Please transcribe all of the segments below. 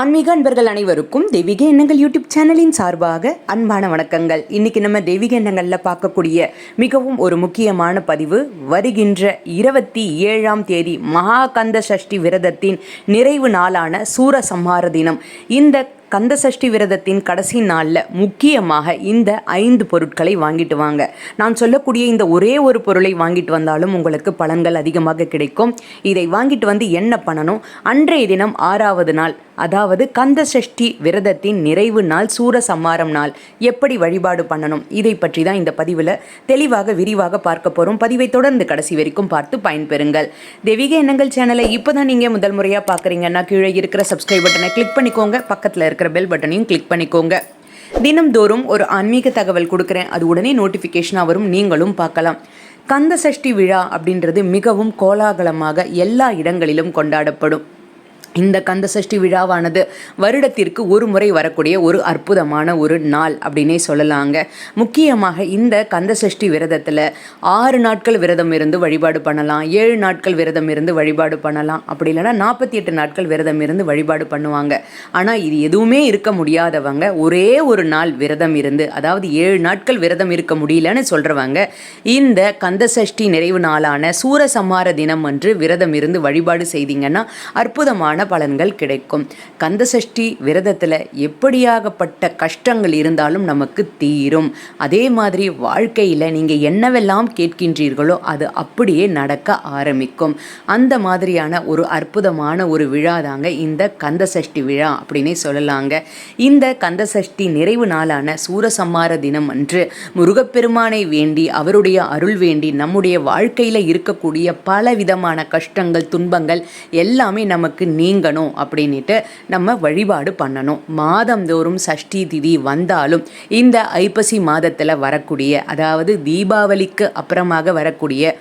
ஆன்மீக அன்பர்கள் அனைவருக்கும் தெய்வீக எண்ணங்கள் யூடியூப் சேனலின் சார்பாக அன்பான வணக்கங்கள். இன்னைக்கு நம்ம தெய்வீக எண்ணங்களில் பார்க்கக்கூடிய மிகவும் ஒரு முக்கியமான பதிவு வருகின்ற இருபத்தி ஏழாம் தேதி மகாகந்த சஷ்டி விரதத்தின் நிறைவு நாளான சூரசம்ஹார தினம். இந்த கந்த சஷ்டி விரதத்தின் கடைசி நாளில் முக்கியமாக இந்த ஐந்து பொருட்களை வாங்கிட்டு வாங்க. நான் சொல்லக்கூடிய இந்த ஒரே ஒரு பொருளை வாங்கிட்டு வந்தாலும் உங்களுக்கு பலன்கள் அதிகமாக கிடைக்கும். இதை வாங்கிட்டு வந்து என்ன பண்ணணும்? அன்றைய தினம் ஆறாவது நாள் அதாவது கந்த சஷ்டி விரதத்தின் நிறைவு நாள் சூரசம்மாரம் நாள். எப்படி வழிபாடு பண்ணணும்? இதை பற்றி தான் இந்த பதிவில் தெளிவாக விரிவாக பார்க்க போகிறோம் பதிவை தொடர்ந்து கடைசி வரைக்கும் பார்த்து பயன்பெறுங்கள். தெய்வீக எண்ணங்கள் சேனலை இப்போ தான் நீங்கள் முதல் முறையாக பார்க்குறீங்கன்னா கீழே இருக்கிற சப்ஸ்கிரைப் பட்டனை கிளிக் பண்ணிக்கோங்க. பக்கத்தில் இருக்கிற பெல் பட்டனையும் கிளிக் பண்ணிக்கோங்க. தினம்தோறும் ஒரு ஆன்மீக தகவல் கொடுக்குறேன். அது உடனே நோட்டிஃபிகேஷனாக வரும். நீங்களும் பார்க்கலாம். கந்த சஷ்டி விழா அப்படின்றது மிகவும் கோலாகலமாக எல்லா இடங்களிலும் கொண்டாடப்படும். இந்த கந்த சஷ்டி விழாவானது வருடத்திற்கு ஒரு முறை வரக்கூடிய ஒரு அற்புதமான ஒரு நாள் அப்படின்னே சொல்லலாங்க. முக்கியமாக இந்த கந்த சஷ்டி விரதத்தில் ஆறு நாட்கள் விரதம் இருந்து வழிபாடு பண்ணலாம் ஏழு நாட்கள் விரதம் இருந்து வழிபாடு பண்ணலாம். அப்படி இல்லைன்னா நாற்பத்தி எட்டு நாட்கள் விரதம் இருந்து வழிபாடு பண்ணுவாங்க. ஆனால் இது எதுவுமே இருக்க முடியாதவங்க ஒரே ஒரு நாள் விரதம் இருந்து அதாவது ஏழு நாட்கள் விரதம் இருக்க முடியலன்னு சொல்கிறவங்க இந்த கந்த சஷ்டி நிறைவு நாளான சூரசம்ஹார தினம் அன்று விரதம் இருந்து வழிபாடு செய்தீங்கன்னா அற்புதமான பலன்கள் கிடைக்கும். கந்தசஷ்டி விரதத்தில் எப்படியாகப்பட்ட கஷ்டங்கள் இருந்தாலும் நமக்கு தீரும். அதே மாதிரி வாழ்க்கையில் நீங்கள் என்னவெல்லாம் கேட்கின்றீர்களோ அது அப்படியே நடக்க ஆரம்பிக்கும். அந்த மாதிரியான ஒரு அற்புதமான ஒரு விழா தாங்க இந்த கந்தசஷ்டி விழா அப்படின்னே சொல்லலாங்க. இந்த கந்தசஷ்டி நிறைவு நாளான சூரசம்மார தினம் அன்று முருகப்பெருமானை வேண்டி அவருடைய அருள் வேண்டி நம்முடைய வாழ்க்கையில் இருக்கக்கூடிய பல விதமான கஷ்டங்கள் துன்பங்கள் எல்லாமே நமக்கு நீங்கணும் அப்படின்ட்டு நம்ம வழிபாடு பண்ணணும். மாதந்தோறும் சஷ்டி திதி வந்தாலும் இந்த ஐப்பசி மாதத்தில் வரக்கூடிய அதாவது தீபாவளிக்கு அப்புறமாக வரக்கூடிய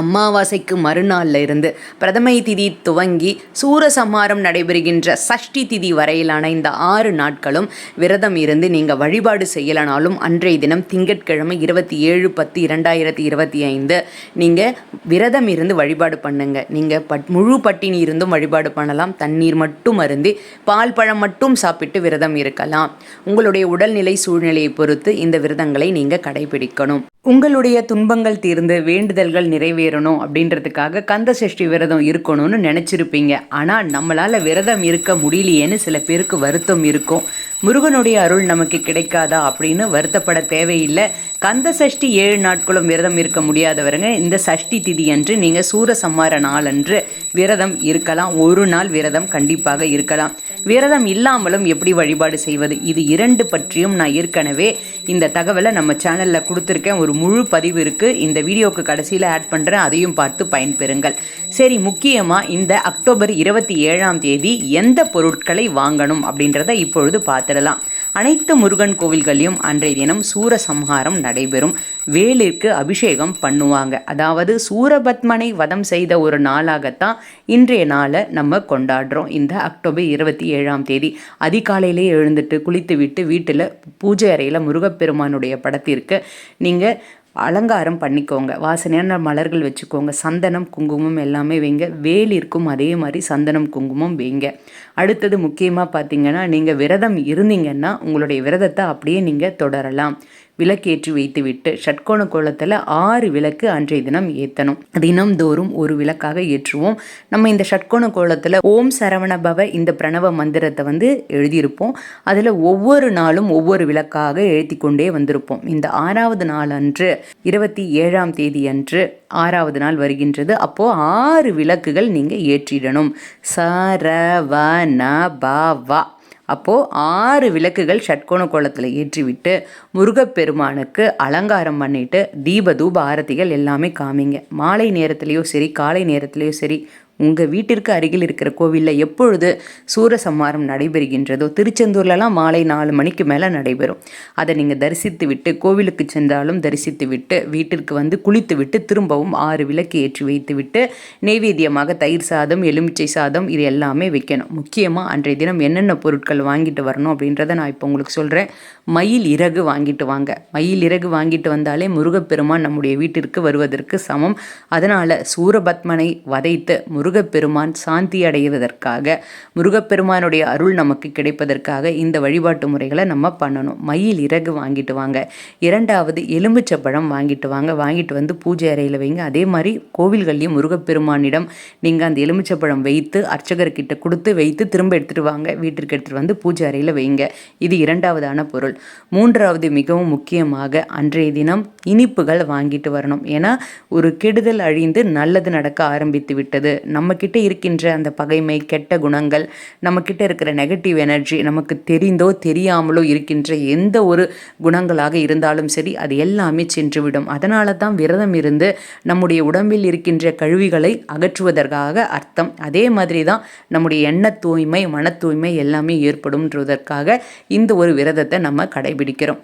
அமாவாசைக்கு மறுநாளில் இருந்து பிரதமை திதி துவங்கி சூரசம்ஹாரம் நடைபெறுகின்ற சஷ்டி திதி வரையிலான இந்த ஆறு நாட்களும் விரதம் இருந்து நீங்கள் வழிபாடு செய்யலனாலும் அன்றைய தினம் திங்கட்கிழமை இருபத்தி ஏழு பத்து இரண்டாயிரத்தி இருபத்தி ஐந்து நீங்கள் விரதம் இருந்து வழிபாடு பண்ணுங்க. நீங்கள் பட் முழு பட்டினி இருந்தும் வழிபாடு பண்ணலாம். தண்ணீர் மட்டும் அருந்தி பால் பழம் மட்டும் சாப்பிட்டு விரதம் இருக்கலாம். உங்களுடைய உடல்நிலை சூழ்நிலையை பொறுத்து இந்த விரதங்களை நீங்கள் கடைபிடிக்கணும். உங்களுடைய துன்பங்கள் தீர்ந்து வேண்டுதல்கள் நிறைவேறணும் அப்படின்றதுக்காக கந்த சஷ்டி விரதம் இருக்கணும்னு நினச்சிருப்பீங்க. ஆனால் நம்மளால் விரதம் இருக்க முடியலையேன்னு சில பேருக்கு வருத்தம் இருக்கும். முருகனுடைய அருள் நமக்கு கிடைக்காதா அப்படின்னு வருத்தப்பட தேவையில்லை. கந்த சஷ்டி ஏழு நாட்களும் விரதம் இருக்க முடியாதவருங்க. இந்த சஷ்டி திதி அன்று நீங்கள் சூரசம்மார நாள் அன்று விரதம் இருக்கலாம். ஒரு நாள் விரதம் கண்டிப்பாக இருக்கலாம். விரதம் இல்லாமலும் எப்படி வழிபாடு செய்வது? இது இரண்டு பற்றியும் நான் ஏற்கனவே இந்த தகவலை நம்ம சேனலில் கொடுத்துருக்கேன். ஒரு முழு பதிவு இருக்குது இந்த வீடியோக்கு கடைசியில் ஆட் பண்ணுறேன் அதையும் பார்த்து பயன்பெறுங்கள். சரி முக்கியமாக இந்த அக்டோபர் இருபத்தி ஏழாம் தேதி எந்த பொருட்களை வாங்கணும் அப்படின்றத இப்பொழுது பார்த்துடலாம். அனைத்து முருகன் கோவில்களையும் அன்றைய தினம் சூரசம்ஹாரம் நடைபெறும். வேலிற்கு அபிஷேகம் பண்ணுவாங்க. அதாவது சூரபத்மனை வதம் செய்த ஒரு நாளாகத்தான் இன்றைய நாளை நம்ம கொண்டாடுறோம் இந்த அக்டோபர் இருபத்தி ஏழாம் தேதி. அதிகாலையிலே எழுந்துட்டு குளித்து விட்டு வீட்டில் பூஜை அறையில் முருகப்பெருமானுடைய படத்திற்கு நீங்கள் அலங்காரம் பண்ணிக்கோங்க. வாசனையான மலர்கள் வச்சுக்கோங்க. சந்தனம் குங்குமம் எல்லாமே வைங்க. வேலிற்கும் அதே மாதிரி சந்தனம் குங்குமம் வைங்க. அடுத்தது முக்கியமாக பார்த்தீங்கன்னா நீங்கள் விரதம் இருந்தீங்கன்னா உங்களுடைய விரதத்தை அப்படியே நீங்கள் தொடரலாம். விளக்கேற்றி வைத்துவிட்டு ஷட்கோண கோலத்தில் ஆறு விளக்கு அன்றைய தினம் ஏற்றணும் தினம்தோறும் ஒரு விளக்காக ஏற்றுவோம். நம்ம இந்த ஷட்கோண கோலத்தில் ஓம் சரவண பவ இந்த பிரணவ மந்திரத்தை வந்து எழுதியிருப்போம். அதில் ஒவ்வொரு நாளும் ஒவ்வொரு விளக்காக எழுதி கொண்டே வந்திருப்போம். இந்த ஆறாவது நாள் அன்று இருபத்தி ஏழாம் தேதி அன்று ஆறாவது நாள் வருகின்றது. அப்போது ஆறு விளக்குகள் நீங்கள் ஏற்றிடணும். சரவண பவா. அப்போது ஆறு விளக்குகள் ஷட்கோண கோலத்தில் ஏற்றிவிட்டு முருகப்பெருமானுக்கு அலங்காரம் பண்ணிட்டு தீப தூப ஆரத்திகள் எல்லாமே காமிங்க. மாலை நேரத்துலேயும் சரி காலை நேரத்துலேயும் சரி உங்கள் வீட்டிற்கு அருகில் இருக்கிற கோவிலில் எப்பொழுது சூரசம்மாரம் நடைபெறுகின்றதோ திருச்செந்தூர்லலாம் மாலை நாலு மணிக்கு மேலே நடைபெறும். அதை நீங்கள் தரிசித்து விட்டு கோவிலுக்கு சென்றாலும் தரிசித்து விட்டு வீட்டிற்கு வந்து குளித்து விட்டு திரும்பவும் ஆறு விளக்கு ஏற்றி வைத்து விட்டு நெய்வேத்தியமாக தயிர் சாதம் எலுமிச்சை சாதம் இது எல்லாமே வைக்கணும். முக்கியமாக அன்றைய தினம் என்னென்ன பொருட்கள் வாங்கிட்டு வரணும் அப்படின்றத நான் இப்போ உங்களுக்கு சொல்கிறேன் மயில் இறகு வாங்கிட்டு வாங்க. மயில் இறகு வாங்கிட்டு வந்தாலே முருகப்பெருமான் நம்முடைய வீட்டிற்கு வருவதற்கு சமம். அதனால் சூரபத்மனை வதைத்து முரு முருகப்பெருமான் சாந்தி அடைவதற்காக முருகப்பெருமானுடைய அருள் நமக்கு கிடைப்பதற்காக இந்த வழிபாட்டு முறைகளை நம்ம பண்ணணும். மயில் இறகு வாங்கிட்டு வாங்க. இரண்டாவது எலுமிச்சப்பழம் வாங்கிட்டு வாங்க. வாங்கிட்டு வந்து பூஜை அறையில் வைங்க. அதே மாதிரி கோவில்கள்லையும் முருகப்பெருமானிடம் நீங்கள் அந்த எலுமிச்சப்பழம் வைத்து அர்ச்சகர்கிட்ட கொடுத்து வைத்து திரும்ப எடுத்துகிட்டு வாங்க. வீட்டிற்கு எடுத்துகிட்டு வந்து பூஜை அறையில் வைங்க. இது இரண்டாவதான பொருள். மூன்றாவது மிகவும் முக்கியமாக அன்றைய தினம் இனிப்புகள் வாங்கிட்டு வரணும். ஏன்னா ஒரு கெடுதல் அழிந்து நல்லது நடக்க ஆரம்பித்து விட்டது. நம்மக்கிட்ட இருக்கின்ற அந்த பகைமை கெட்ட குணங்கள் நம்மக்கிட்ட இருக்கிற நெகட்டிவ் எனர்ஜி நமக்கு தெரிந்தோ தெரியாமலோ இருக்கின்ற எந்த ஒரு குணங்களாக இருந்தாலும் சரி அது எல்லாமே சென்றுவிடும். அதனால தான் விரதம் இருந்து நம்முடைய உடம்பில் இருக்கின்ற கழுவிகளை அகற்றுவதற்காக அர்த்தம். அதே மாதிரி தான் நம்முடைய எண்ண தூய்மை மன தூய்மை எல்லாமே ஏற்படும்ன்றதற்காக இந்த ஒரு விரதத்தை நம்ம கடைபிடிக்கிறோம்.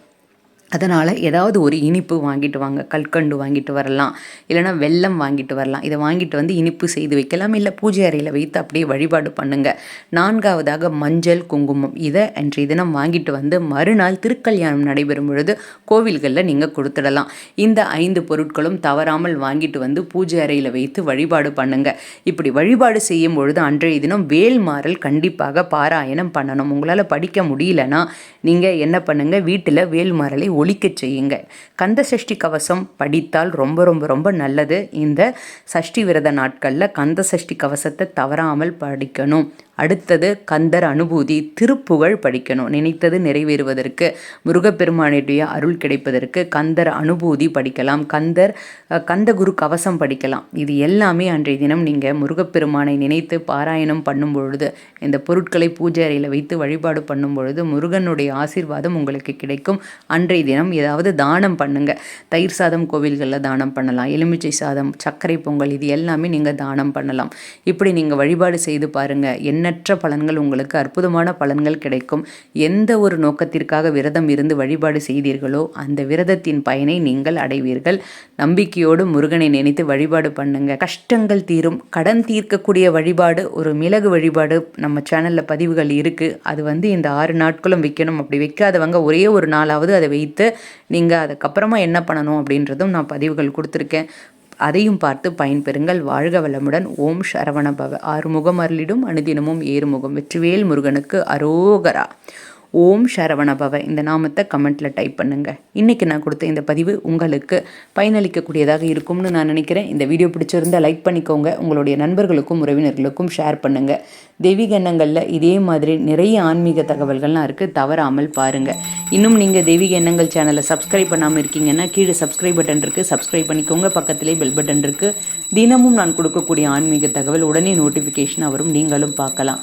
அதனால் ஏதாவது ஒரு இனிப்பு வாங்கிட்டு வாங்க கல்கண்டு வாங்கிட்டு வரலாம் இல்லைனா வெல்லம் வாங்கிட்டு வரலாம். இதை வாங்கிட்டு வந்து இனிப்பு செய்து வைக்கலாம். இல்லை பூஜை அறையில் வைத்து அப்படியே வழிபாடு பண்ணுங்கள் நான்காவதாக மஞ்சள் குங்குமம். இதை அன்றைய தினம் வாங்கிட்டு வந்து மறுநாள் திருக்கல்யாணம் நடைபெறும் பொழுது கோவில்களில் நீங்கள் கொடுத்துடலாம். இந்த ஐந்து பொருட்களும் தவறாமல் வாங்கிட்டு வந்து பூஜை அறையில் வைத்து வழிபாடு பண்ணுங்கள் இப்படி வழிபாடு செய்யும் பொழுது அன்றைய தினம் வேல்மாறல் கண்டிப்பாக பாராயணம் பண்ணணும். உங்களால் படிக்க முடியலன்னா நீங்கள் என்ன பண்ணுங்கள் வீட்டில் வேல்மாறலை ஒழிக்க செய்யுங்க. கந்த சஷ்டி கவசம் படித்தால் ரொம்ப ரொம்ப ரொம்ப நல்லது. இந்த சஷ்டி விரத நாட்களில் கந்த சஷ்டி கவசத்தை தவறாமல் படிக்கணும். அடுத்தது கந்தர் அனுபூதி திருப்புகழ் படிக்கணும். நினைத்தது நிறைவேறுவதற்கு முருகப்பெருமானுடைய அருள் கிடைப்பதற்கு கந்தர் அனுபூதி படிக்கலாம். கந்தர் கந்தகுரு கவசம் படிக்கலாம். இது எல்லாமே அன்றைய தினம் நீங்கள் முருகப்பெருமானை நினைத்து பாராயணம் பண்ணும் பொழுது இந்த பொருட்களை பூஜை அறையில் வைத்து வழிபாடு பண்ணும் பொழுது முருகனுடைய ஆசீர்வாதம் உங்களுக்கு கிடைக்கும். அன்றைய தினம் ஏதாவது தானம் பண்ணுங்க. தயிர் சாதம் கோவில்களில் தானம் பண்ணலாம். எலுமிச்சை சாதம் சர்க்கரை பொங்கல் இது எல்லாமே நீங்கள் தானம் பண்ணலாம். இப்படி நீங்கள் வழிபாடு செய்து பாருங்கள் என்ன எண்ணற்ற பலன்கள் உங்களுக்கு அற்புதமான பலன்கள் கிடைக்கும். எந்த ஒரு நோக்கத்திற்காக விரதம் இருந்து வழிபாடு செய்தீர்களோ அந்த விரதத்தின் பயனை நீங்கள் அடைவீர்கள். நம்பிக்கையோடு முருகனை நினைத்து வழிபாடு பண்ணுங்க. கஷ்டங்கள் தீரும். கடன் தீர்க்கக்கூடிய வழிபாடு ஒரு மிளகு வழிபாடு நம்ம சேனலில் பதிவுகள் இருக்குது அது வந்து இந்த ஆறு நாட்களும் வைக்கணும். அப்படி வைக்காதவங்க ஒரே ஒரு நாளாவது அதை வைத்து நீங்கள் அதுக்கப்புறமா என்ன பண்ணணும் அப்படின்றதும் நான் பதிவுகள் கொடுத்துருக்கேன். அதையும் பார்த்து பயன்பெறுங்கள். வாழ்க வளமுடன். ஓம் சரவணபவ ஆறுமுகம் அருளிடும். அனுதினமும் ஏறுமுகம். வெற்றிவேல் முருகனுக்கு அரோகரா. ஓம் சரவணபவ இந்த நாமத்தை கமெண்ட்டில் டைப் பண்ணுங்கள் இன்றைக்கி நான் கொடுத்த இந்த பதிவு உங்களுக்கு பயனளிக்கக்கூடியதாக இருக்கும்னு நான் நினைக்கிறேன். இந்த வீடியோ பிடிச்சிருந்தால் லைக் பண்ணிக்கோங்க. உங்களுடைய நண்பர்களுக்கும் உறவினர்களுக்கும் ஷேர் பண்ணுங்கள் தெய்வீக எண்ணங்களில் இதே மாதிரி நிறைய ஆன்மீக தகவல்கள்லாம் இருக்குது தவறாமல் பாருங்கள் இன்னும் நீங்கள் தெய்வீக எண்ணங்கள் சேனலை சப்ஸ்கிரைப் பண்ணாமல் இருக்கீங்கன்னா கீழே சப்ஸ்கிரைப் பட்டன் இருக்குது சப்ஸ்கிரைப் பண்ணிக்கோங்க. பக்கத்திலே பெல் பட்டன் இருக்குது தினமும் நான் கொடுக்கக்கூடிய ஆன்மீக தகவல் உடனே நோட்டிஃபிகேஷன் வரும். நீங்களும் பார்க்கலாம்.